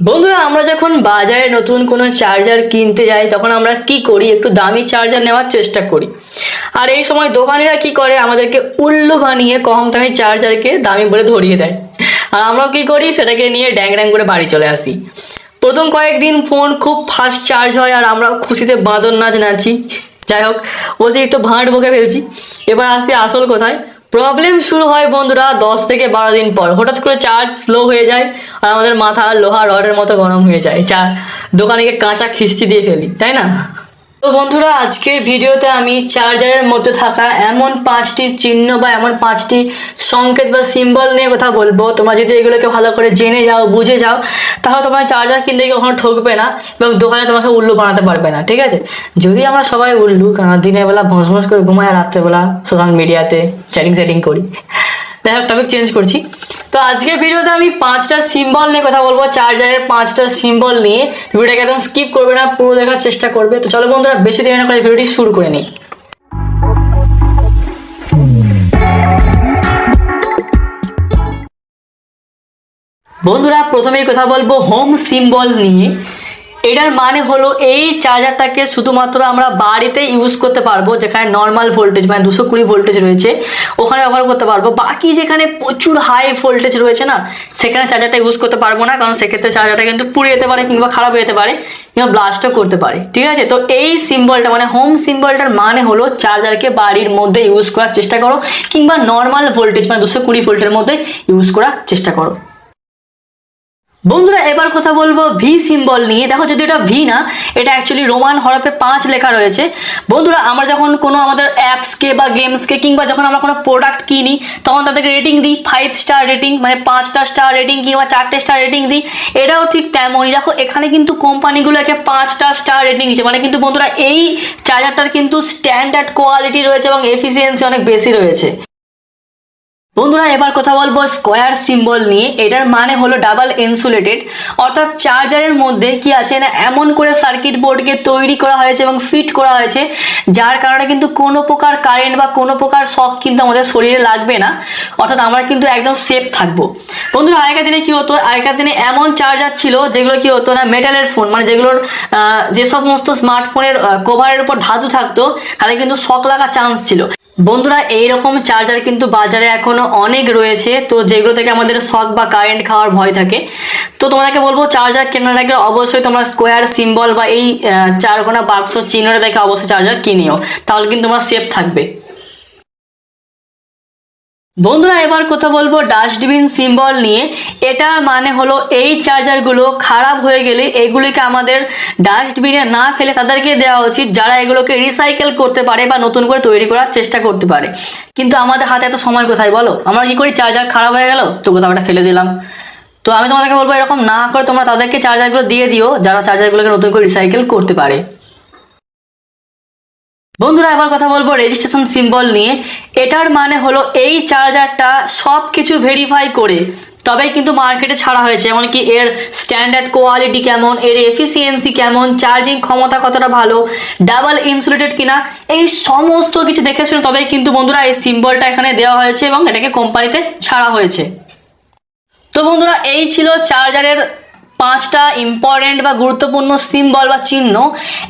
বন্ধুরা, আমরা যখন বাজারে নতুন কোনো চার্জার কিনতে যাই, তখন আমরা কি করি? একটু দামি চার্জার নেওয়ার চেষ্টা করি। আর এই সময় দোকানিরা কি করে? আমাদেরকে উল্লু বানিয়ে কম দামি চার্জারকে দামি বলে ধরিয়ে দেয়। আর আমরাও কি করি? সেটাকে নিয়ে ড্যাং ড্যাং করে বাড়ি চলে আসি। প্রথম কয়েকদিন ফোন খুব ফাস্ট চার্জ হয় আর আমরা খুশিতে বাঁদর নাচ নাচি। যাই হোক, অতিরিক্ত ভাঁড় বকে ফেলছি। এবার আসি আসল কোথায়। প্রবলেম শুরু হয় বন্ধুরা দশ থেকে বারো দিন পর। হঠাৎ করে চার্জ স্লো হয়ে যায় আর আমাদের মাথা, লোহা রডের মতো গরম হয়ে যায়। চা দোকানে কাঁচা খিস্তি দিয়ে ফেলি, তাই না? তো বন্ধুরা, আজকের ভিডিওতে আমি চার্জারের মধ্যে থাকা এমন পাঁচটি চিহ্ন বা এমন পাঁচটি সংকেত বা সিম্বল নিয়ে কথা বলব। তোমরা যদি এগুলোকে ভালো করে জেনে যাও, বুঝে যাও, তাহলে তোমার চার্জার কিনতে গিয়ে কখনো ঠকবে না এবং দোকানে তোমাকে উল্লু বানাতে পারবে না, ঠিক আছে? যদি আমরা সবাই উল্লু কারণ দিনের বেলা ভস ভস করে ঘুমাই রাত্রেবেলা সোশ্যাল মিডিয়াতে চ্যাটিং চ্যাটিং করি। যাই হোক টপিক চেঞ্জ করছি। তো আজকের ভিডিওতে আমি পাঁচটা সিম্বল নিয়ে কথা বলব। চার্জারের পাঁচটা সিম্বল নিয়ে। ভিডিওটাকে একদম স্কিপ করবে না, পুরো দেখার চেষ্টা করবে। তো চলো বন্ধুরা, বেশি দেরি না করে ভিডিওটি শুরু করে নিই। বন্ধুরা, প্রথমেই কথা বলব হোম সিম্বল নিয়ে। এটার মানে হলো এই চার্জারটাকে শুধুমাত্র আমরা বাড়িতে ইউজ করতে পারব, যেখানে নর্মাল ভোল্টেজ মানে দুশো কুড়ি ভোল্টেজ রয়েছে, ওখানে ব্যবহার করতে পারব। বাকি যেখানে প্রচুর হাই ভোল্টেজ রয়েছে না, সেখানে চার্জারটা ইউজ করতে পারব না, কারণ সেক্ষেত্রে চার্জারটা কিন্তু পুড়ে যেতে পারে কিংবা খারাপ হয়ে যেতে পারে, কিংবা ব্লাস্টও করতে পারে। ঠিক আছে? তো এই সিম্বলটা মানে হোম সিম্বলটার মানে হলো চার্জারকে বাড়ির মধ্যে ইউজ করার চেষ্টা করো, কিংবা নর্মাল ভোল্টেজ মানে দুশো কুড়ি ভোল্টের মধ্যে ইউজ করার চেষ্টা করো। বন্ধুরা, এবার কথা বলব ভি সিম্বল নিয়ে। দেখো, যদি এটা ভি না, এটা অ্যাকচুয়ালি রোমান হরফে পাঁচ লেখা রয়েছে। বন্ধুরা, আমরা যখন কোনো আমাদের অ্যাপসকে বা গেমসকে কিংবা যখন আমরা কোনো প্রোডাক্ট কিনি, তখন তাদেরকে রেটিং দিই। ফাইভ স্টার রেটিং মানে পাঁচটা স্টার রেটিং কিংবা চারটে স্টার রেটিং দিই। এটাও ঠিক তেমনই। দেখো, এখানে কিন্তু কোম্পানিগুলো একে পাঁচটা স্টার রেটিং দিচ্ছে। মানে কিন্তু বন্ধুরা, এই চার্জারটার কিন্তু স্ট্যান্ডার্ড কোয়ালিটি রয়েছে এবং এফিসিয়েন্সি অনেক বেশি রয়েছে। বন্ধুরা, এবার কথা বলব স্কোয়ার সিম্বল নিয়ে। এটার মানে হলো ডাবল ইনসুলেটেড অর্থাৎ চার্জারের মধ্যে কি আছে না, এমন করে সার্কিট বোর্ডকে তৈরি করা হয়েছে এবং ফিট করা হয়েছে, যার কারণে কিন্তু কোনো প্রকার কারেন্ট বা কোনো প্রকার শক কিন্তু আমাদের শরীরে লাগবে না। অর্থাৎ আমরা কিন্তু একদম সেফ থাকব। বন্ধুরা, আগেকার দিনে কি হতো? আগেকার দিনে এমন চার্জার ছিল যেগুলো কি হতো না মেটালের ফোন মানে যেগুলোর যে সমস্ত স্মার্টফোনের কভারের উপর ধাতু থাকতো, তাদের কিন্তু শক লাগার চান্স ছিল। বন্ধুরা, এইরকম চার্জার কিন্তু বাজারে এখনও অনেক রয়েছে। তো যেগুলো থেকে আমাদের শখ বা কারেন্ট খাওয়ার ভয় থাকে। তো তোমাদেরকে বলব চার্জার কেনার আগে অবশ্যই তোমরা স্কোয়ার সিম্বল বা এই চারকোনা বাক্স চিহ্নটা দেখে অবশ্যই চার্জার কিনিও। তাহলে কিন্তু তোমরা সেফ থাকবে। বন্ধুরা, এবার কথা বলব ডাস্টবিন সিম্বল নিয়ে। এটার মানে হলো এই চার্জারগুলো খারাপ হয়ে গেলে এগুলিকে আমাদের ডাস্টবিনে না ফেলে তাদেরকে দেওয়া উচিত, যারা এগুলোকে রিসাইকেল করতে পারে বা নতুন করে তৈরি করার চেষ্টা করতে পারে। কিন্তু আমাদের হাতে এত সময় কোথায় বলো? আমরা কি করি? চার্জার খারাপ হয়ে গেল? তো কোথাও একটা ফেলে দিলাম। তো আমি তোমাদেরকে বলব এরকম না করে তোমরা তাদেরকে চার্জারগুলো দিয়ে দিও, যারা চার্জারগুলোকে নতুন করে রিসাইকেল করতে পারে। বন্ধুরা এবার কথা বলব রেজিস্ট্রেশন সিম্বল নিয়ে। এটার মানে হলো এই চার্জারটা সব কিছু ভেরিফাই করে তবে কিন্তু মার্কেটে ছাড়া হয়েছে। এমনকি এর স্ট্যান্ডার্ড কোয়ালিটি কেমন, এর এফিসিয়েন্সি কেমন চার্জিং ক্ষমতা কতটা ভালো ডাবল ইনসুলেটেড কিনা, এই সমস্ত কিছু দেখে শুনে তবেই কিন্তু বন্ধুরা এই সিম্বলটা এখানে দেওয়া হয়েছে এবং এটাকে কোম্পানিতে ছাড়া হয়েছে। তো বন্ধুরা, এই ছিল চার্জারের পাঁচটা ইম্পর্টেন্ট বা গুরুত্বপূর্ণ সিম্বল বা চিহ্ন,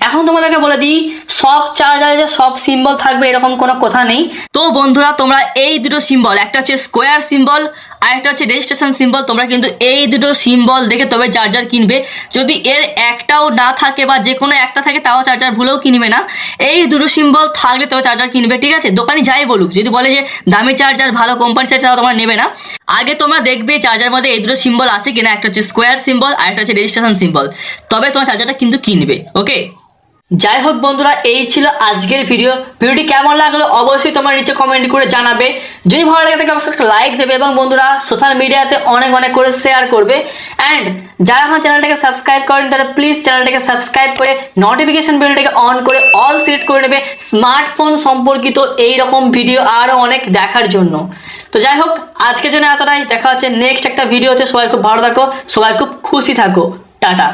এখন তোমাদেরকে বলে দিই, সব চার্জারে যে সব সিম্বল থাকবে, এরকম কোনো কথা নেই। তো বন্ধুরা, তোমরা এই দুটো সিম্বল একটা হচ্ছে স্কোয়ার সিম্বল আর একটা হচ্ছে রেজিস্ট্রেশন সিম্বল তোমরা কিন্তু এই দুটো সিম্বল দেখে তবে চার্জার কিনবে। যদি এর একটাও না থাকে বা যে কোনো একটা থাকে, তাও চার্জার ভুলেও কিনবে না। এই দুটো সিম্বল থাকলে তবে চার্জার কিনবে, ঠিক আছে? দোকানে যাই বলুক, যদি বলে যে দামি চার্জার ভালো কোম্পানি চার্জার তাও তোমরা নেবে না। আগে তোমরা দেখবে চার্জার মধ্যে এই দুটো সিম্বল আছে কিনা, একটা হচ্ছে স্কোয়ার সিম্বল আর একটা হচ্ছে রেজিস্ট্রেশন সিম্বল তবে তোমার চার্জারটা কিন্তু কিনবে ওকে যাই হোক বন্ধুরা, এই ছিল আজকের ভিডিও ভিডিওটি কেমন লাগল অবশ্যই তোমার নিচে কমেন্ট করে জানাবে। যদি ভালো লাগে থাকে অবশ্যই একটা লাইক দেবে এবং বন্ধুরা সোশ্যাল মিডিয়াতে অনেক অনেক করে শেয়ার করবে। অ্যান্ড যারা আমার চ্যানেলটাকে সাবস্ক্রাইব করেন, তারা প্লিজ চ্যানেলটাকে সাবস্ক্রাইব করে নোটিফিকেশন বেলটাকে অন করে অল সিলেক্ট করে নেবে স্মার্টফোন সম্পর্কিত এই রকম ভিডিও আরও অনেক দেখার জন্য। তো যাই হোক আজকের জন্য এতটাই। দেখা হচ্ছে নেক্সট একটা ভিডিওতে সবাই খুব ভালো থাকো, সবাই খুব খুশি থাকো। টাটা।